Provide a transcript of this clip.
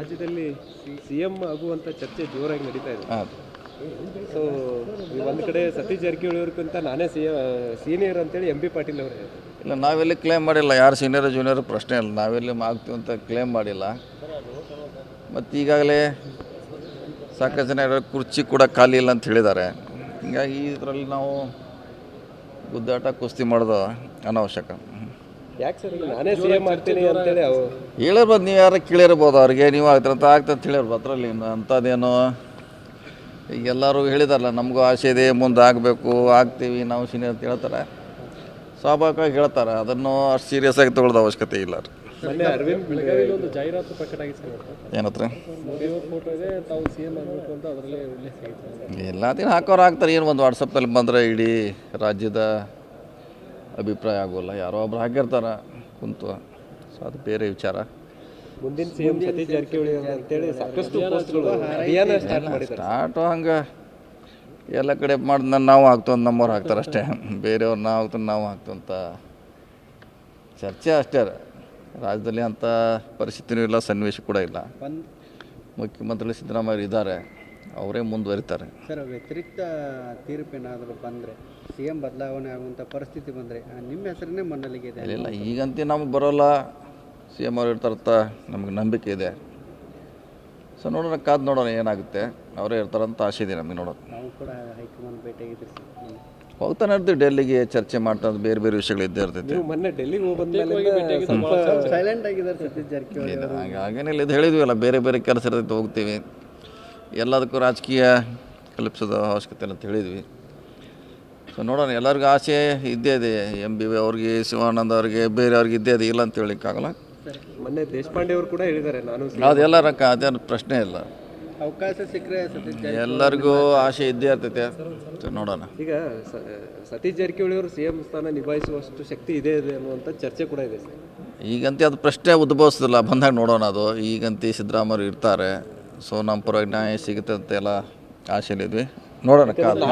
ರಾಜ್ಯದಲ್ಲಿ C M ಆಗುವಂತ ಚರ್ಚೆ ಜೋರಾಗಿ ನಡೀತಾ ಇದೆ. ಸೊ ಒಂದು ಕಡೆ ಸತೀಶ್ ಜಾರಕಿಹೊಳಿ ಅವ್ರಿಗಿಂತ ನಾನೇ ಸಿ ಸೀನಿಯರ್ ಅಂತೇಳಿ ಎಂ ಬಿ ಪಾಟೀಲ್ ಅವರು ಇಲ್ಲ ನಾವೆಲ್ಲಿ ಕ್ಲೇಮ್ ಮಾಡಿಲ್ಲ. ಯಾರು ಸೀನಿಯರ್ ಜೂನಿಯರ್ ಪ್ರಶ್ನೆ ಇಲ್ಲ. ನಾವೆಲ್ಲಿ ಆಗ್ತೀವಿ ಅಂತ ಕ್ಲೇಮ್ ಮಾಡಿಲ್ಲ. ಮತ್ತು ಈಗಾಗಲೇ ಸಾಕಷ್ಟು ಜನ ಕುರ್ಚಿ ಕೂಡ ಖಾಲಿ ಇಲ್ಲ ಅಂತ ಹೇಳಿದ್ದಾರೆ. ಹೀಗಾಗಿ ಇದರಲ್ಲಿ ನಾವು ಗುದ್ದಾಟ ಕುಸ್ತಿ ಮಾಡೋದು ಅನಾವಶ್ಯಕ. ಯಾಕೆ ಸರ್ ಈಗ ನಾನೇ ಸಿ ಎಂ ಅಂತೇಳಿ ಅವು ಹೇಳಿರ್ಬೋದು ನೀವು ಯಾರು ಕೇಳಿರ್ಬೋದು ಅವ್ರಿಗೆ ನೀವು ಆಗ್ತೀರ ಅಂತ ಆಗ್ತದೆ ಅಂತ ಹೇಳಿರ್ಬೋದು. ಅದರಲ್ಲಿ ಇನ್ನು ಅಂಥದ್ದೇನು ಈಗ ಎಲ್ಲರೂ ಹೇಳಿದಾರಲ್ಲ ನಮಗೂ ಆಸೆ ಇದೆ ಮುಂದೆ ಆಗಬೇಕು ಆಗ್ತೀವಿ ನಾವು ಸೀನಿಯರ್ ಅಂತ ಹೇಳ್ತಾರೆ. ಸ್ವಾಭಾವಿಕವಾಗಿ ಹೇಳ್ತಾರೆ ಅದನ್ನು ಅಷ್ಟು ಸೀರಿಯಸ್ ಆಗಿ ತೊಗೊಳ್ಳೋದು ಅವಶ್ಯಕತೆ ಇಲ್ಲ ರೀ ಮೊನ್ನೆ ಅರವಿಂದ್ ಒಂದು ಜಾಹೀರಾತು ಪ್ರಕಟ ಆಗಿತ್ತು ಸರ್ ಏನತ್ರ? ಮೋದಿ ಅವ್ರ ಫೋಟೋ ಇದೆ ತಾವು ಸಿ ಎಂ ಆಗಬೇಕು ಅಂತ ಅದರಲ್ಲೇ ಉಲ್ಲೇಖ ಆಗಿತ್ತು. ಎಲ್ಲ ದಿನ ಹಾಕೋರು ಹಾಕ್ತಾರೆ ಏನು ಒಂದು ವಾಟ್ಸಪ್ಪಲ್ಲಿ ಬಂದರೆ ಇಡೀ ರಾಜ್ಯದ ಅಭಿಪ್ರಾಯ ಆಗೋಲ್ಲ. ಯಾರೋ ಒಬ್ರು ಹಾಕಿರ್ತಾರೆ ಕುಂತು. ಸೊ ಅದು ಬೇರೆ ವಿಚಾರ. ಮುಂದಿನ ಸಿ ಎಂ ಸತೀಶ್ ಜಾರಕಿಹೊಳಿ ಅಂತೇಳಿ ಸಾಕಷ್ಟು ಪೋಸ್ಟ್ಗಳು ಅಭಿಯಾನ ಸ್ಟಾರ್ಟ್ ಮಾಡಿದ್ದಾರೆ. ಸ್ಟಾರ್ಟು ಹಂಗೆ ಎಲ್ಲ ಕಡೆ ಮಾಡಿ ನಾವು ಹಾಕ್ತು ಅಂತ ನಮ್ಮವ್ರು ಹಾಕ್ತಾರೆ ಅಷ್ಟೇ. ಬೇರೆಯವ್ರು ನಾವು ಹಾಕ್ತು ನಾವು ಹಾಕ್ತು ಅಂತ ಚರ್ಚೆ ಅಷ್ಟೇ. ರಾಜ್ಯದಲ್ಲಿ ಅಂಥ ಪರಿಸ್ಥಿತಿನೂ ಇಲ್ಲ ಸನ್ನಿವೇಶ ಕೂಡ ಇಲ್ಲ. ಮುಖ್ಯಮಂತ್ರಿ ಸಿದ್ದರಾಮಯ್ಯ ಇದ್ದಾರೆ ಅವರೇ ಮುಂದುವರಿತಾರೆ. ಸರ್ ವ್ಯತಿರಿಕ್ತ ತೀರ್ಪೇನಾದರೂ ಬಂದರೆ ಸಿ ಎಂ ಬದಲಾವಣೆ ಆಗುವಂಥ ಪರಿಸ್ಥಿತಿ ಬಂದರೆ ನಿಮ್ಮ ಹೆಸರನ್ನೇ ಮನ್ನಲಿಗೆ ಇದೆ ಇಲ್ಲ ಈಗಂತೂ ನಮಗೆ ಬರೋಲ್ಲ. ಸಿ ಎಂ ಅವ್ರು ಇರ್ತಾರಂತ ನಮಗೆ ನಂಬಿಕೆ ಇದೆ. ಸೊ ನೋಡೋಣ ಕಾದು ನೋಡೋಣ ಏನಾಗುತ್ತೆ. ಅವರೇ ಇರ್ತಾರಂತ ಆಸೆ ಇದೆ ನಮಗೆ ನೋಡೋಣ ನಾವು ಕೂಡ ಹೈಕಮಾಂಡ್ ಹ್ಮ್. ಹೋಗ್ತಾನೆ ಇರ್ತೀವಿ ಡೆಲ್ಲಿಗೆ ಚರ್ಚೆ ಮಾಡ್ತಾ ಬೇರೆ ಬೇರೆ ವಿಷಯಗಳು ಇದ್ದೇ ಇರ್ತೈತಿ. ನೀವು ಮೊನ್ನೆ ಡೆಲ್ಲಿಗೆ ಹೋಗಿ ಸೈಲೆಂಟ್ ಆಗಿದ್ದಾರೆ ಸತೀಶ್ ಜಾರಕಿಹೊಳಿ ಹಾಗೇನಿಲ್ಲ ಇದು ಹೇಳಿದ್ವಲ್ಲ ಬೇರೆ ಬೇರೆ ಕೆಲಸ ಇರ್ತೈತಿ ಹೋಗ್ತೀವಿ. ಎಲ್ಲದಕ್ಕೂ ರಾಜಕೀಯ ಕಲ್ಪಿಸೋದು ಅವಶ್ಯಕತೆ ಅಂತ ಹೇಳಿದ್ವಿ. ಸೊ ನೋಡೋಣ ಎಲ್ಲರಿಗೂ ಆಸೆ ಇದ್ದೇ ಇದೆ. ಎಂ ಬಿ ಅವ್ರಿಗೆ ಶಿವಾನಂದ ಅವ್ರಿಗೆ ಬೇರೆಯವ್ರಿಗೆ ಇದ್ದೇ ಇದೆ ಇಲ್ಲ ಅಂತ ಹೇಳಿಕ್ಕಾಗಲ್ಲ ಮೊನ್ನೆ ದೇಶಪಾಂಡೆ ಅವರು ಕೂಡ ಹೇಳಿದ್ದಾರೆ ನಾನು ಅದೆಲ್ಲ ರೊಕ್ಕ ಅದೇನು ಪ್ರಶ್ನೆ ಇಲ್ಲ. ಅವಕಾಶ ಸಿಕ್ಕರೆ ಎಲ್ಲರಿಗೂ ಆಸೆ ಇದ್ದೇ ಇರ್ತೈತೆ. ಸೊ ನೋಡೋಣ. ಈಗ ಸ- ಸತೀಶ್ ಜಾರಕಿಹೊಳಿ ಅವರು ಸಿ ಎಂ ಸ್ಥಾನ ನಿಭಾಯಿಸುವಷ್ಟು ಶಕ್ತಿ ಇದೆ ಇದೆ ಅನ್ನುವಂಥ ಚರ್ಚೆ ಕೂಡ ಇದೆ. ಈಗಂತೆ ಅದು ಪ್ರಶ್ನೆ ಉದ್ಭವಿಸೋದಿಲ್ಲ. ಬಂದಾಗ ನೋಡೋಣ ಅದು. ಈಗಂತೆ ಸಿದ್ದರಾಮಯ್ಯ ಇರ್ತಾರೆ. ಸೊ ನಮ್ಮ ಪರವಾಗಿ ನ್ಯಾಯ ಸಿಗುತ್ತೆ ಅಂತ ಎಲ್ಲ ಆಶೆಯಲ್ಲಿದ್ವಿ ನೋಡೋಣ ಕಾದು